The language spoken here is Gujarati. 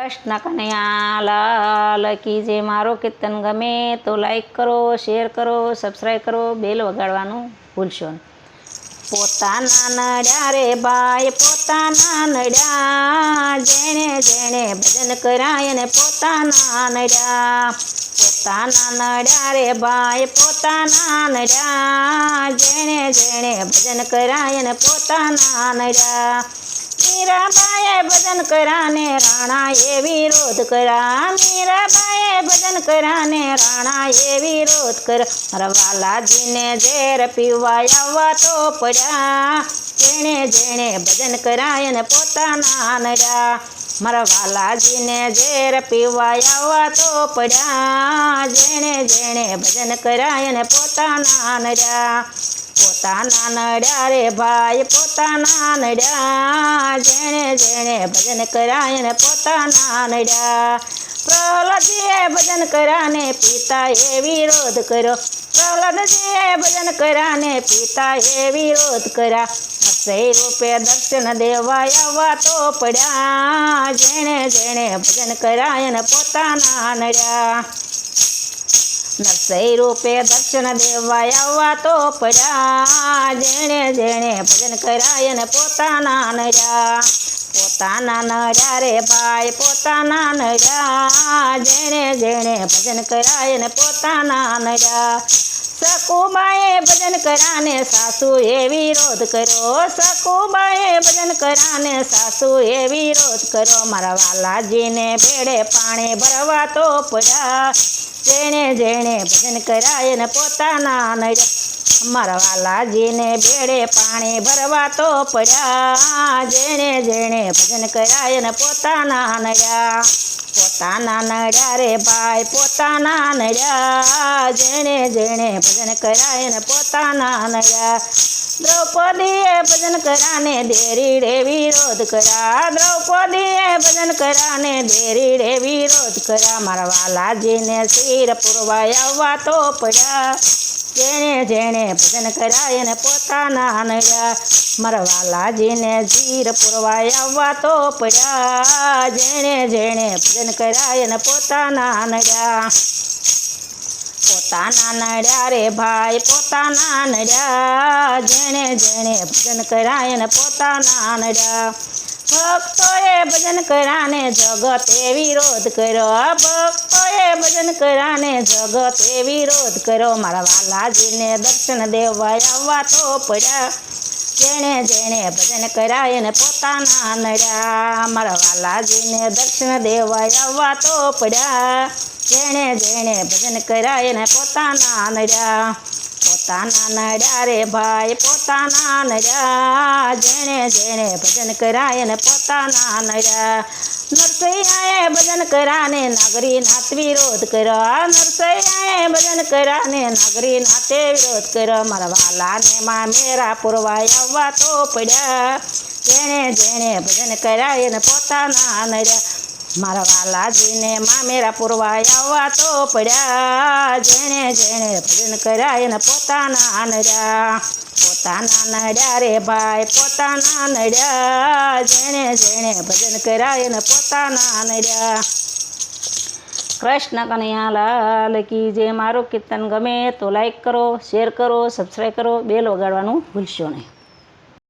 કૃષ્ણ કનૈયા, લાલ કી જે મારો કીર્તન ગમે તો લાઈક કરો શેર કરો સબસ્ક્રાઈબ કરો બેલ વગાડવાનું ભૂલશો પોતાના નડ્યા રે ભાઈ, પોતાના નડ્યા. જેણે જેણે ભજન કરાય ને પોતાના નડ્યા. પોતાના નડ્યા રે ભાઈ, પોતાના નડ્યા. જેણે જેણે ભજન કરાય ને પોતાના નડ્યા. મીરાબાએ ભજન કરાને રાણાએ વિરોધ કરા મીરાબાએ ભજન કરાને રાણાએ વિરોધ કરા મારા વાલાજીને ઝેર પીવા આવવા તો પડ્યા. જેણે જેણે ભજન કરાય ને પોતાના નર્યા મારા વાલાજીને ઝેર પીવા આવવા તો પડ્યા. જેણે જેણે ભજન કરાય ને પોતાના નર્યા પોતાના નડ્યા રે ભાઈ પોતાના નડ્યા જેણે જેણે ભજન કરાય ને પોતાના નડ્યા પ્રહલાદજીએ ભજન કર્યાને પિતાએ વિરોધ કર્યો. પ્રહલાદજીએ ભજન કર્યાને પિતાએ વિરોધ કર્યા. અક્ષય રૂપે દર્શન દેવા આવવા તો પડ્યા. જેણે જેણે ભજન કરાય ને પોતાના નડ્યા નરસઈ રૂપે દર્શન દેવા આવવા તો પડ્યા. જેણે જેણે ભજન કરાય ને પોતાના નર્યા પોતાના નર્યા રે ભાઈ, પોતાના નર્યા જેણે જેણે ભજન કરાય ને પોતાના નર્યા સકુબાએ ભજન કરાને સાસુએ વિરોધ કર્યો. સકુબાએ ભજન કરાને સાસુએ વિરોધ કર્યો. મારા વાલાજીને ભેડે પાણી ભરવા તો પડ્યા. જેણે જેણે ભજન કરાય ને પોતાના નડ્યા અમારા વાલાજીને બેડે પાણી ભરવા તો પડ્યા. જેણે જેણે ભજન કરાય ને પોતાના નડ્યા. પોતાના નડ્યા રે ભાઈ, પોતાના નડ્યા. જેણે જેણે ભજન કરાય ને પોતાના નડ્યા. દ્રૌપદીએ ભજન કરાને દેરીડે વિરોધ કરા. દ્રૌપદીએ ભજન કરાને દેરીડે વિરોધ કરા. મારા વાલાજીને શિર પૂરવા આવવા તો પડ્યા. જેણે જેણે ભજન કરાય એને પોતાના નડ્યા મારા વાલાજીને શિર પૂરવા આવવા તો પડ્યા. જેણે જેણે ભજન કરાય એને પોતાના નડ્યા પોતાના નડ્યા રે ભાઈ, પોતાના નડ્યા. જેણે જેણે ભજન કર્યા ને પોતાના નડ્યા. ભક્તોએ ભજન કર્યાને જગતે વિરોધ કર્યો. ભક્તોએ ભજન કર્યાને જગતે વિરોધ કર્યો. મારા વાલાજીને દર્શન દેવા આવવા તો પડ્યા. જેણે જેણે ભજન કર્યા એને પોતાના નડ્યા. મારા વાલાજીને દર્શન દેવા આવવા તો પડ્યા. જેણે જેણે ભજન કરાય ને પોતાના નડ્યા. પોતાના નડ્યા રે ભાઈ, પોતાના નડ્યા. જેણે જેણે ભજન કરાય ને પોતાના નડ્યા. નરસૈયાએ ભજન કર્યાને નાગરી નાત વિરોધ કર્યો. નરસૈયાએ ભજન કર્યાને નાગરી નાતે વિરોધ કર્યો. મારા વાલાને માં મેરા પુરવા આવવા તો પડ્યા. જેણે જેણે ભજન કરાય ને પોતાના નડ્યા. મારા વાલાજીને મામેરા પૂરવા આવવા તો પડ્યા. જેણે જેણે ભજન કર્યા એને પોતાના નડ્યા. પોતાના નડ્યા રે ભાઈ, પોતાના નડ્યા. જેણે જેણે ભજન કર્યા એને પોતાના નડ્યા. કૃષ્ણ કનૈયા લાલ કી જે મારું કીર્તન ગમે તો લાઈક કરો શેર કરો સબસ્ક્રાઈબ કરો બેલ વગાડવાનું ભૂલશો નહીં.